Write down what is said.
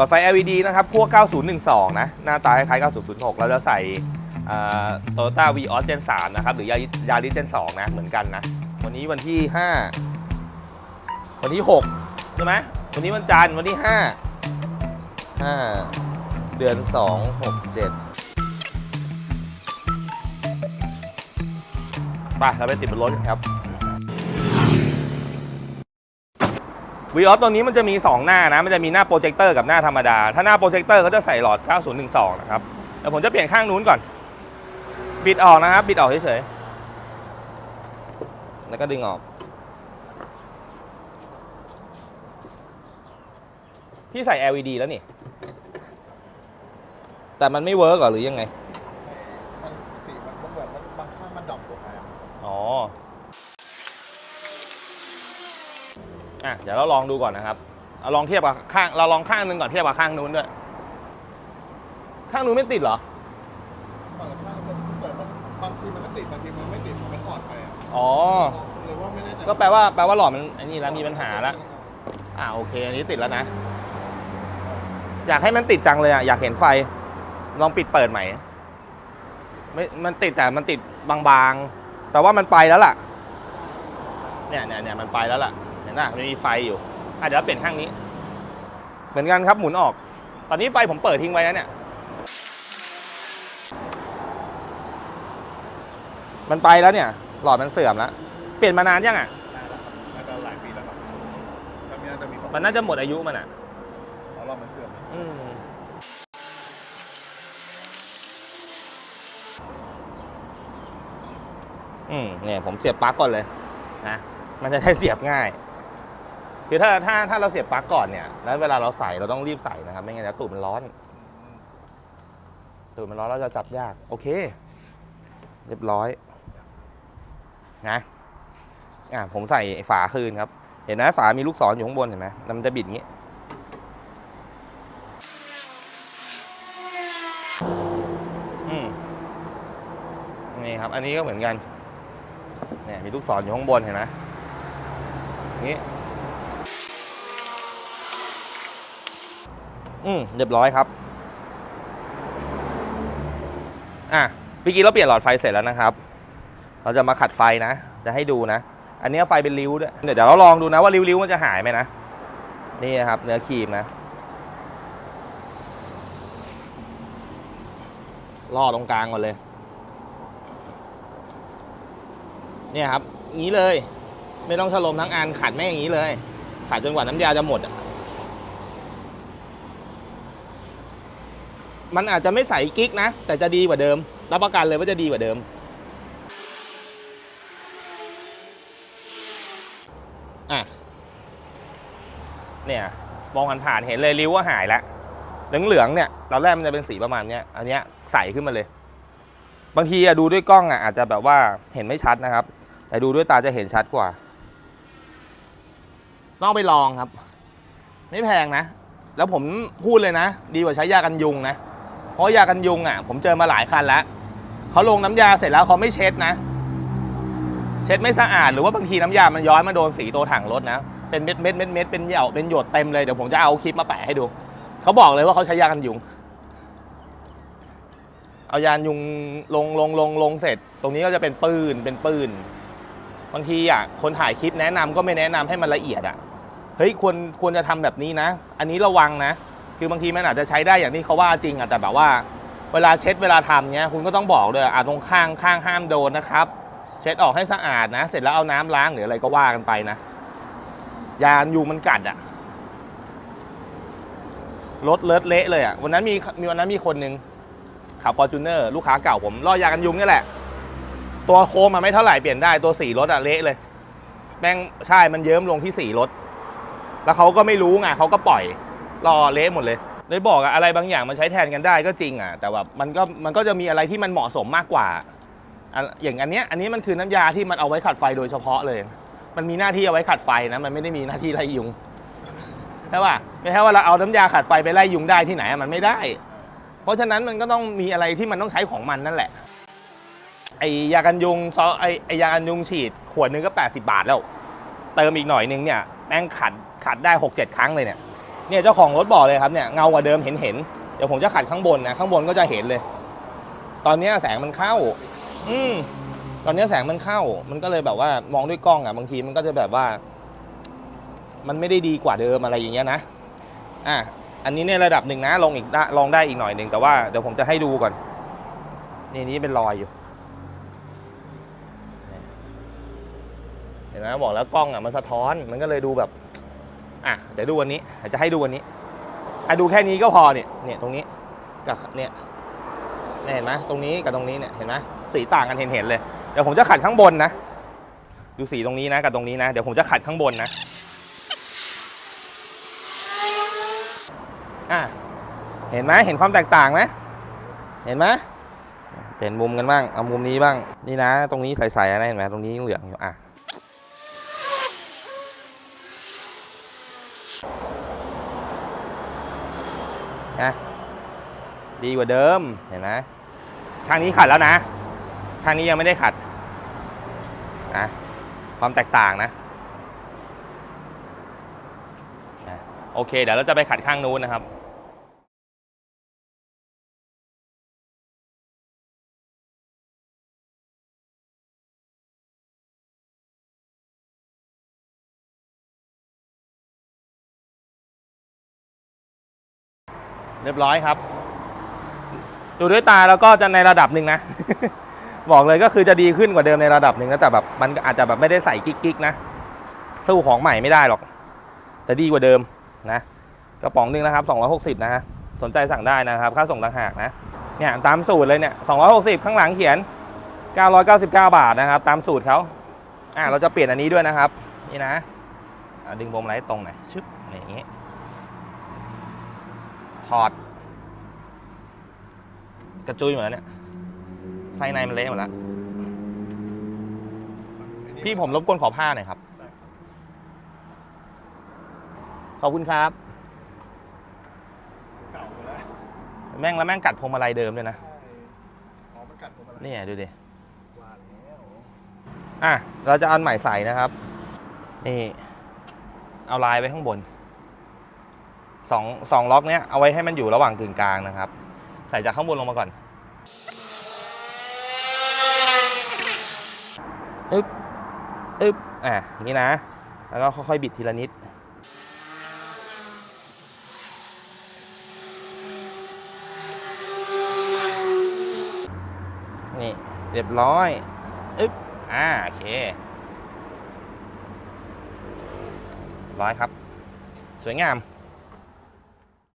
ลอดไฟ LED นะครับพวก 9012 นะ หน้าตาคล้ายๆ9006 แล้วจะใส่โตโยต้าวีออสเจน3นะครับ หรือยายาริสเจน2นะ เหมือนกันนะ วันนี้วันที่ 5 วันที่ 6 ใช่ไหมวันนี้วันจันทร์วันที่ 5 5 เดือน 2 6 7ไปเราไปติดบนรถกันครับ วีออสตัวนี้มันจะมี 2 หน้านะ มันจะมีหน้าโปรเจคเตอร์กับหน้าธรรมดา ถ้าหน้าโปรเจคเตอร์เขาจะใส่หลอด 9012 นะครับเดี๋ยวผมจะเปลี่ยนข้างนู้นก่อน บิดออกนะครับ บิดออกเฉยๆ แล้วก็ดึงออก พี่ใส่ LED แล้วนี่ แต่มันไม่เวิร์กเหรอหรือยังไง มันสีมันเหมือนมันบางข้างมันดำลงไปอะ อ๋อ อะเดี๋ยวเราลองดูก่อนนะครับเอาลองเทียบกับข้างเราลองข้างหนึงก่อนเทียบกับข้างนู้นด้วย ข้างนู้นไม่ติดเหรอบางข้างมันเหมือนมันบางทีมันก็ติดบางทีมันไม่ติดมันอ่อนไปอะอ๋อ หรือว่าไม่แน่ใจก็แปลว่าแปลว่าหลอดมันไอ้นี่แล้วมีปัญหาแล้วอ่าโอเค อันนี้ติดแล้วนะ อยากให้มันติดจังเลยอะอยากเห็นไฟ ลองปิดเปิดใหม่ไม่มันติดแต่มันติดบางๆ แต่ว่ามันไปแล้วล่ะ เนี่ยเนี่ยเนี่ยมันไปแล้วล่ะ เห็นป่ะมันมีไฟอยู่อะเดี๋ยวเปลี่ยนข้างนี้ เหมือนกันครับหมุนออก ตอนนี้ไฟผมเปิดทิ้งไว้แล้วเนี่ย มันไปแล้วเนี่ย หลอดมันเสื่อมแล้ว เปลี่ยนมานานยังอะ น่าจะหลายปีแล้วครับถ้ามีน่าจะมีสองมันน่าจะหมดอายุมันอะ เอารอบมันเสื่อมนะอืมอืมเนี่ยผมเสียบปลั๊กก่อนเลยนะ มันจะได้เสียบง่าย คือถ้าถ้าถ้าเราเสียบปลั๊กก่อนเนี่ย แล้วเวลาเราใส่เราต้องรีบใส่นะครับ ไม่งั้นเดี๋ยวตูดมันร้อน ตูดมันร้อนเราจะจับยาก โอเค เรียบร้อย นะ อะผมใส่ฝาคืนครับ เห็นไหมฝามีลูกศรอยู่ข้างบนเห็นไหมแล้วมันจะบิดงี้ อืมนี่ครับ อันนี้ก็เหมือนกัน เนี่ยมีลูกศรอยู่ข้างบนเห็นไหมนี่ อืมเรียบร้อยครับ อะเมื่อกี้เราเปลี่ยนหลอดไฟเสร็จแล้วนะครับ เราจะมาขัดไฟนะ จะให้ดูนะ อันนี้ไฟเป็นริ้วด้วยเดี๋ยวเดี๋ยวเราลองดูนะว่าริ้วๆมันจะหายไหมนะ นี่นะครับ เนื้อครีมนะล่อตรงกลางก่อนเลย เนี่ยครับอย่างนี้เลย ไม่ต้องถลมทั้งอันขัดไม่อย่างนี้เลย ขัดจนกว่าน้ำยาจะหมดอะ มันอาจจะไม่ใสกิ๊กนะ แต่จะดีกว่าเดิม รับประกันเลยว่าจะดีกว่าเดิม อะ เนี่ยมองผ่านๆเห็นเลยริ้วว่าหายแล้วเหลืองๆเนี่ยตอนแรกมันจะเป็นสีประมาณเนี้ยอันเนี้ยใสขึ้นมาเลย บางทีอะดูด้วยกล้องอะอาจจะแบบว่าเห็นไม่ชัดนะครับ แต่ดูด้วยตาจะเห็นชัดกว่าต้องไปลองครับ ไม่แพงนะ แล้วผมพูดเลยนะ ดีกว่าใช้ยากันยุงนะ ราะยากันยุงอะ ผมเจอมาหลายคันแล้วเขาลงน้ำยาเสร็จแล้วเขาไม่เช็ดนะ เช็ดไม่สะอาดหรือว่าบางทีน้ำยามันย้อยมาโดนสีตัวถังรถนะเป็นเม็ดเม็ดเม็ดเม็ดเป็นเหยาเป็นหยดเต็มเลยเดี๋ยวผมจะเอาคลิปมาแปะให้ดูเขาบอกเลยว่าเขาใช้ยากันยุง เอายานยุงลงลงลงลงเสร็จ ตรงนี้ก็จะเป็นปืนเป็นปืนบางทีอะคนถ่ายคลิปแนะนำก็ไม่แนะนำให้มันละเอียดอะเฮ้ยควรควรจะทำแบบนี้นะ อันนี้ระวังนะ คือบางทีมันอาจจะใช้ได้อย่างที่เขาว่าจริงอะแต่แบบว่า เวลาเช็ดเวลาทำเนี้ยคุณก็ต้องบอกด้วยอะตรงข้างข้างห้ามโดนนะครับ เช็ดออกให้สะอาดนะ เสร็จแล้วเอาน้ำล้างหรืออะไรก็ว่ากันไปนะยานยุงมันกัดอะรถเลิศเละเลยอะวันนั้นมีมีวันนั้นมีคนหนึ่งขับฟอร์จูเนอร์ลูกค้าเก่าผมล่อยากันยุงนี่แหละ ตัวโค้งมาไม่เท่าไหร่เปลี่ยนได้ตัวสีรถอะเละเลยแม่งใช่มันเยิ้มลงที่สีรถ แล้วเขาก็ไม่รู้ไงเขาก็ปล่อย รอเละหมดเลยเลยบอกอะอะไรบางอย่างมันใช้แทนกันได้ก็จริงอะแต่แบบมันก็มันก็จะมีอะไรที่มันเหมาะสมมากกว่าอะอย่างอันเนี้ยอันนี้มันคือน้ำยาที่มันเอาไว้ขัดไฟโดยเฉพาะเลย มันมีหน้าที่เอาไว้ขัดไฟนะมันไม่ได้มีหน้าที่ไล่ยุงใช่ป่ะไม่ใช่ว่าเราเอาน้ำยาขัดไฟไปไล่ยุงได้ที่ไหนมันไม่ได้ เพราะฉะนั้นมันก็ต้องมีอะไรที่มันต้องใช้ของมันนั่นแหละไอยากันยุงซอไอไอยากันยุงฉีดขวดนึงก็ 80 บาทแล้ว เติมอีกหน่อยนึงเนี่ยแม่งขัดขัดได้ 6-7 ครั้งเลยเนี่ย เนี่ยเจ้าของรถบอกเลยครับเนี่ยเงากว่าเดิมเห็นเห็นเดี๋ยวผมจะขัดข้างบนนะข้างบนก็จะเห็นเลย ตอนนี้แสงมันเข้า อืมตอนนี้แสงมันเข้า มันก็เลยแบบว่ามองด้วยกล้องอะบางทีมันก็จะแบบว่า มันไม่ได้ดีกว่าเดิมอะไรอย่างเงี้ยนะอะอันนี้ในระดับหนึ่งนะลงอีกได้ลองได้อีกหน่อยหนึ่งแต่ว่าเดี๋ยวผมจะให้ดูก่อนนี่นี่เป็นรอยอยู่เห็นไหมบอกแล้วกล้องอะมันสะท้อนมันก็เลยดูแบบ อะเดี๋ยวดูวันนี้เดี๋ยวจะให้ดูวันนี้อะดูแค่นี้ก็พอเนี่ยเนี่ยตรงนี้กับเนี่ยเนี่ยเห็นไหมตรงนี้กับตรงนี้เนี่ยเห็นไหมสีต่างกันเห็นเห็นเลยเดี๋ยวผมจะขัดข้างบนนะ ดูสีตรงนี้นะกับตรงนี้นะเดี๋ยวผมจะขัดข้างบนนะอะเห็นไหมเห็นความแตกต่างไหมเห็นไหมเปลี่ยนมุมกันบ้างเอามุมนี้บ้างนี่นะ ตรงนี้ใสๆนะเห็นไหมตรงนี้เหลืองอยู่อะ นะดีกว่าเดิมเห็นไหมทางนี้ขัดแล้วนะ ทางนี้ยังไม่ได้ขัดนะความแตกต่างนะนะโอเค เดี๋ยวเราจะไปขัดข้างนู้นนะครับ เรียบร้อยครับ ดูด้วยตาแล้วก็จะในระดับหนึ่งนะ บอกเลยก็คือจะดีขึ้นกว่าเดิมในระดับหนึ่งนะแต่แบบมันอาจจะแบบไม่ได้ใส่กิ๊กๆนะ สู้ของใหม่ไม่ได้หรอก แต่ดีกว่าเดิมนะ กระป๋องหนึ่งนะครับ 260 นะฮะสนใจสั่งได้นะครับ ค่าส่งต่างหากนะเนี่ยตามสูตรเลยเนี่ย 260 ข้างหลังเขียน 999 บาทนะครับ ตามสูตรเขาอ่าเราจะเปลี่ยนอันนี้ด้วยนะครับ นี่นะะดึงโบมไลท์ตรงหน่อยชึบอย่างเงี้ ถอด กระจุยหมดแล้วเนี่ยไส้ในมันเละหมดแล้ว พี่ผมรบกวนขอผ้าหน่อยครับ ขอบคุณครับ เก่าไปแล้วแม่งแล้วแม่งกัดพวงมาลัยเดิมด้วยนะใช่อ๋อมันกัดผมอะไรนี่ดูดิว่าแล้วอะ เราจะเอาอันใหม่ใส่นะครับ นี่ เอาลายไว้ข้างบน สองสองล็อกเนี้ยเอาไว้ให้มันอยู่ระหว่างกึ่งกลางนะครับ ใส่จากข้างบนลงมาก่อนอึ๊บอึ๊บอะนี้นะ แล้วก็ค่อยๆบิดทีละนิดนี่เรียบร้อยอึ๊บอ่าโอเคร้อยครับ สวยงาม